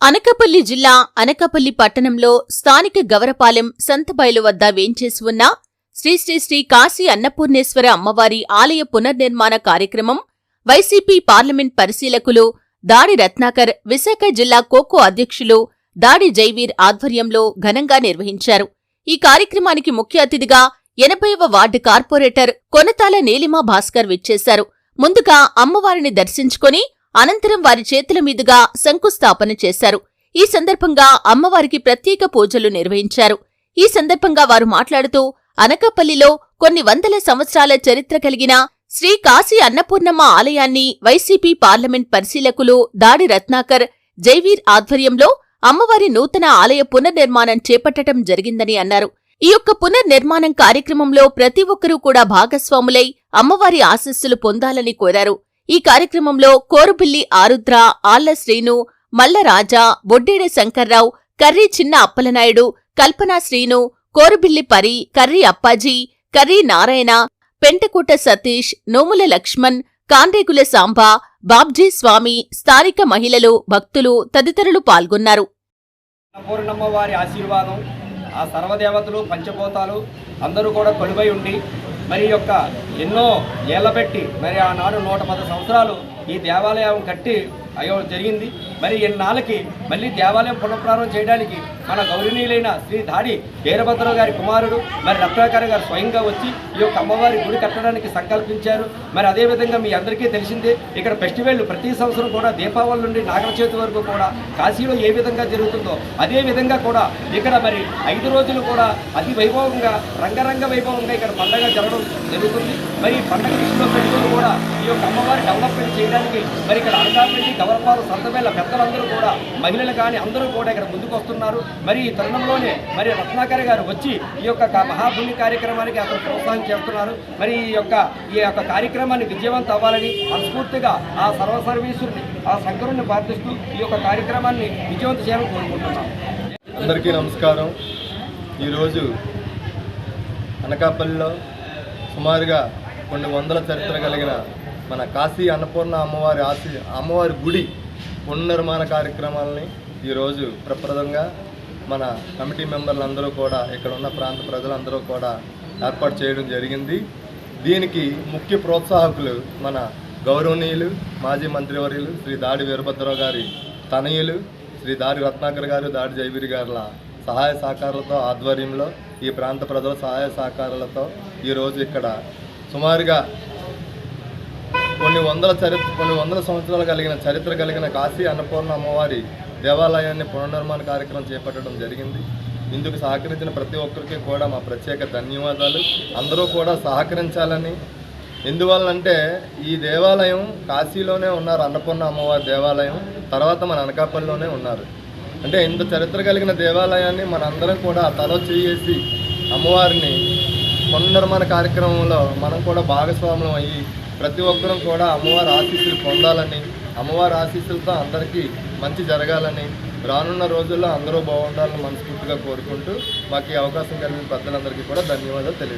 అనకాపల్లి జిల్లా అనకాపల్లి పట్టణంలో స్థానిక గవరపాలెం సంతబయలు వద్ద వేంచేసి ఉన్న శ్రీశ్రీశ్రీ కాశీ అన్నపూర్ణేశ్వర అమ్మవారి ఆలయ పునర్నిర్మాణ కార్యక్రమం వైసీపీ పార్లమెంట్ పరిశీలకులు దాడి రత్నాకర్ విశాఖ జిల్లా కోకో అధ్యక్షులు దాడి జైవీర్ ఆధ్వర్యంలో ఘనంగా నిర్వహించారు. ఈ కార్యక్రమానికి ముఖ్య అతిథిగా ఎనభైవ వార్డు కార్పొరేటర్ కొనతాల నీలిమా భాస్కర్ విచ్చేశారు. ముందుగా అమ్మవారిని దర్శించుకుని అనంతరం వారి చేతుల మీదుగా శంకుస్థాపన చేశారు. ఈ సందర్భంగా అమ్మవారికి ప్రత్యేక పూజలు నిర్వహించారు. ఈ సందర్భంగా వారు మాట్లాడుతూ అనకాపల్లిలో కొన్ని వందల సంవత్సరాల చరిత్ర కలిగిన శ్రీ కాశీ అన్నపూర్ణమ్మ ఆలయాన్ని వైసీపీ పార్లమెంట్ పరిశీలకులు దాడి రత్నాకర్ జైవీర్ ఆధ్వర్యంలో అమ్మవారి నూతన ఆలయ పునర్నిర్మాణం చేపట్టడం జరిగిందని అన్నారు. ఈ యొక్క పునర్నిర్మాణం కార్యక్రమంలో ప్రతి ఒక్కరూ కూడా భాగస్వాములై అమ్మవారి ఆశస్సులు పొందాలని కోరారు. ఈ కార్యక్రమంలో కోరుపిల్లి ఆరుద్ర ఆళ్ళ శ్రీను మల్లరాజా బొడ్డేడ శంకర్రావు కర్రీ చిన్న అప్పలనాయుడు కల్పనా శ్రీను కోరుబిల్లి పరి కర్రీ అప్పాజీ కర్రీ నారాయణ పెంటకూట సతీష్ నోముల లక్ష్మణ్ కాండ్రేగుల సాంబా బాబ్జీ స్వామి స్థానిక మహిళలు భక్తులు తదితరులు పాల్గొన్నారు. అన్నపూర్ణమ్మ వారి ఆశీర్వాదం ఆ సర్వదేవతలు పంచభూతాలు అందరూ కూడా కొలువై ఉండి మరి యొక్క ఎన్నో ఏళ్ళ పెట్టి మరి ఆనాడు నూట పది సంవత్సరాలు ఈ దేవాలయం కట్టి అయ్యో జరిగింది. మరి ఎన్నాళ్ళకి మళ్ళీ దేవాలయం పునఃప్రారంభం చేయడానికి మన గౌరవనీయులైన శ్రీ దాడి వీరభద్రరావు గారి కుమారుడు మరి రత్నాకర్ గారు స్వయంగా వచ్చి ఈ యొక్క అమ్మవారి గుడి కట్టడానికి సంకల్పించారు. మరి అదేవిధంగా మీ అందరికీ తెలిసిందే ఇక్కడ ఫెస్టివల్ ప్రతి సంవత్సరం కూడా దీపావళి నుండి నాగర చేతి వరకు కూడా కాశీలో ఏ విధంగా జరుగుతుందో అదే విధంగా కూడా ఇక్కడ మరి ఐదు రోజులు కూడా అతి వైభవంగా రంగరంగ వైభవంగా ఇక్కడ పండగ జరగడం జరుగుతుంది. మరి ఈ పండగ విషయంలో పెట్టుకుని కూడా ఈ యొక్క అమ్మవారి డెవలప్మెంట్ చేయడానికి మరి ఇక్కడ అనకాపల్లి గవర్పాలు పెద్ద భక్తులందరూ కూడా మహిళలు కానీ అందరూ కూడా ఇక్కడ ముందుకు వస్తున్నారు. మరి ఈ తరుణంలోనే మరి రత్నాకర్ గారు వచ్చి ఈ యొక్క మహాభూమి కార్యక్రమానికి అతను ప్రోత్సాహం చేస్తున్నారు. మరి ఈ యొక్క ఈ యొక్క కార్యక్రమాన్ని విజయవంతం అవ్వాలని మనస్ఫూర్తిగా ఆ సర్వ సర్వీసుని ఆ శంకరుణ్ణి ప్రార్థిస్తూ ఈ యొక్క కార్యక్రమాన్ని విజయవంతం చేయాలని కోరుకుంటున్నాను. అందరికీ నమస్కారం. ఈరోజు అనకాపల్లిలో సుమారుగా కొన్ని వందల చరిత్ర కలిగిన మన కాశీ అన్నపూర్ణ అమ్మవారి ఆశీ అమ్మవారి గుడి పునర్నిర్మాణ కార్యక్రమాలని ఈరోజు ప్రప్రదంగా మన కమిటీ మెంబర్లు అందరూ కూడా ఇక్కడ ఉన్న ప్రాంత ప్రజలందరూ కూడా ఏర్పాటు చేయడం జరిగింది. దీనికి ముఖ్య ప్రోత్సాహకులు మన గౌరవనీయులు మాజీ మంత్రివర్యులు శ్రీ దాడి వీరభద్రరావు గారి తనయులు శ్రీ దాడి రత్నాకర్ గారు దాడి జైవీరి గారుల సహాయ సహకారాలతో ఆధ్వర్యంలో ఈ ప్రాంత ప్రజల సహాయ సహకారాలతో ఈరోజు ఇక్కడ సుమారుగా కొన్ని వందల చరిత్ర కొన్ని వందల సంవత్సరాలు కలిగిన చరిత్ర కలిగిన కాశీ అన్నపూర్ణ అమ్మవారి దేవాలయాన్ని పునర్నిర్మాణ కార్యక్రమం చేపట్టడం జరిగింది. ఇందుకు సహకరించిన ప్రతి ఒక్కరికి కూడా మా ప్రత్యేక ధన్యవాదాలు. అందరూ కూడా సహకరించాలని. ఎందువల్లంటే ఈ దేవాలయం కాశీలోనే ఉన్నారు అన్నపూర్ణ అమ్మవారి దేవాలయం. తర్వాత మన అనకాపల్లిలోనే ఉన్నారు. అంటే ఇంత చరిత్ర కలిగిన దేవాలయాన్ని మనందరం కూడా తలో చేసి అమ్మవారిని పునర్నిర్మాణ కార్యక్రమంలో మనం కూడా భాగస్వాములం అయ్యి ప్రతి ఒక్కరం కూడా అమ్మవారి ఆశీస్సులు పొందాలని అమ్మవారి ఆశీస్సులతో అందరికీ మంచి జరగాలని రానున్న రోజుల్లో అందరూ బాగుండాలని మనస్ఫూర్తిగా కోరుకుంటూ మాకు ఈ అవకాశం కలిగిన పెద్దలందరికీ కూడా ధన్యవాదాలు తెలియదు